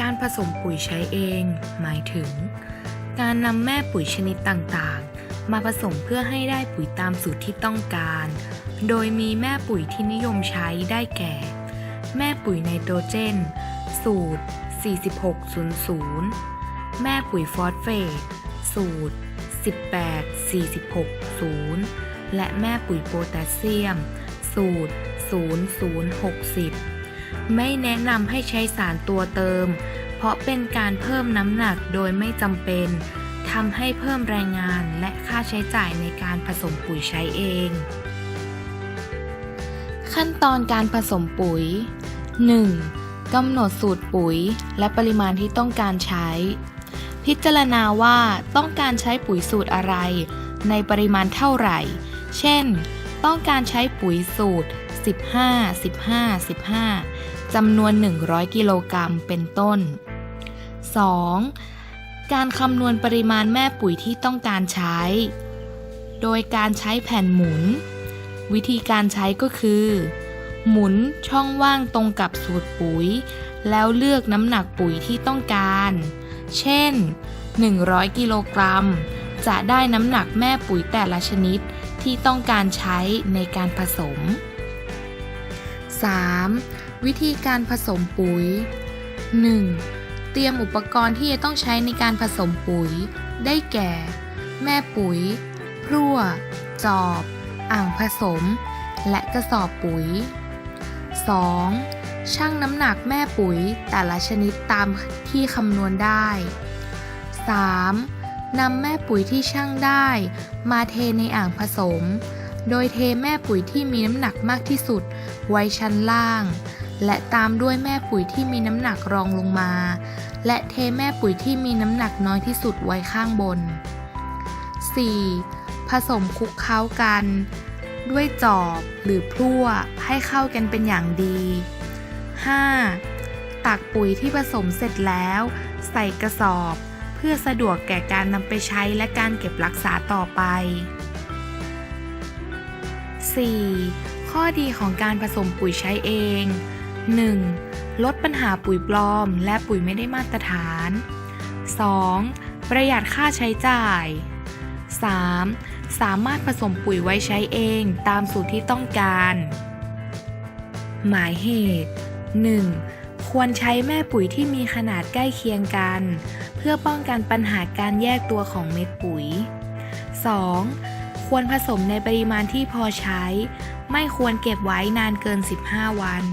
การผสมปุ๋ยใช้เอง หมายถึง การนำแม่ปุ๋ยชนิดต่างๆ มาผสมเพื่อให้ได้ปุ๋ยตามสูตรที่ต้องการ โดยมีแม่ปุ๋ยที่นิยมใช้ได้แก่ แม่ปุ๋ยไนโตรเจน สูตร 4600 แม่ปุ๋ยฟอสเฟต สูตร 18460 และแม่ปุ๋ยโพแทสเซียม สูตร 0060 ไม่แนะนำให้ใช้สารตัวเติม เพราะเป็นการเพิ่มน้ำหนักโดยไม่จำเป็นทำให้เพิ่มแรงงานและค่าใช้จ่ายในการผสมปุ๋ยใช้เอง ขั้นตอนการผสมปุ๋ย 1. กำหนดสูตรปุ๋ยและปริมาณที่ต้องการใช้ พิจารณาว่าต้องการใช้ปุ๋ยสูตรอะไร ในปริมาณเท่าไหร่ เช่น ต้องการใช้ปุ๋ยสูตร 15 15 15จำนวน 100 กิโลกรัมเป็นต้น 2. การคำนวณปริมาณแม่ปุ๋ยที่ต้องการใช้ โดยการใช้แผ่นหมุน วิธีการใช้ก็คือ หมุนช่องว่างตรงกับสูตรปุ๋ย แล้วเลือกน้ำหนักปุ๋ยที่ต้องการ เช่น 100 กิโลกรัม จะได้น้ำหนักแม่ปุ๋ยแต่ละชนิดที่ต้องการใช้ในการผสม 3. วิธีการผสมปุ๋ย 1. เตรียมอุปกรณ์ที่จะต้องใช้ในการผสมปุ๋ย ได้แก่ แม่ปุ๋ย พรั่ว จอบ อ่างผสม และกระสอบปุ๋ย 2. ชั่งน้ำหนักแม่ปุ๋ยแต่ละชนิดตามที่คำนวณได้ 3. นำแม่ปุ๋ยที่ชั่งได้ มาเทในอ่างผสม โดยเทแม่ปุ๋ยที่มีน้ำหนักมากที่สุด ไว้ชั้นล่าง และตามด้วยแม่ปุ๋ยที่มีน้ำหนักรองลงมา และเทแม่ปุ๋ยที่มีน้ำหนักน้อยที่สุดไว้ข้างบน 4. ผสมคลุกเคล้ากัน ด้วยจอบหรือพลั่วให้เข้ากันเป็นอย่างดี 5. ตักปุ๋ยที่ผสมเสร็จแล้ว ใส่กระสอบ เพื่อสะดวกแก่การนำไปใช้และการเก็บรักษาต่อไป 4. ข้อดีของการผสมปุ๋ยใช้เอง 1. ลดปัญหาปุ๋ยปลอม และปุ๋ยไม่ได้มาตรฐาน 2. ประหยัดค่าใช้จ่าย 3. สามารถผสมปุ๋ยไว้ใช้เองตามสูตรที่ต้องการ หมายเหตุ 1. ควรใช้แม่ปุ๋ยที่มีขนาดใกล้เคียงกัน เพื่อป้องกันปัญหาการแยกตัวของเม็ดปุ๋ย 2. ควรผสมในปริมาณที่พอใช้ ไม่ควรเก็บไว้นานเกิน 15 วัน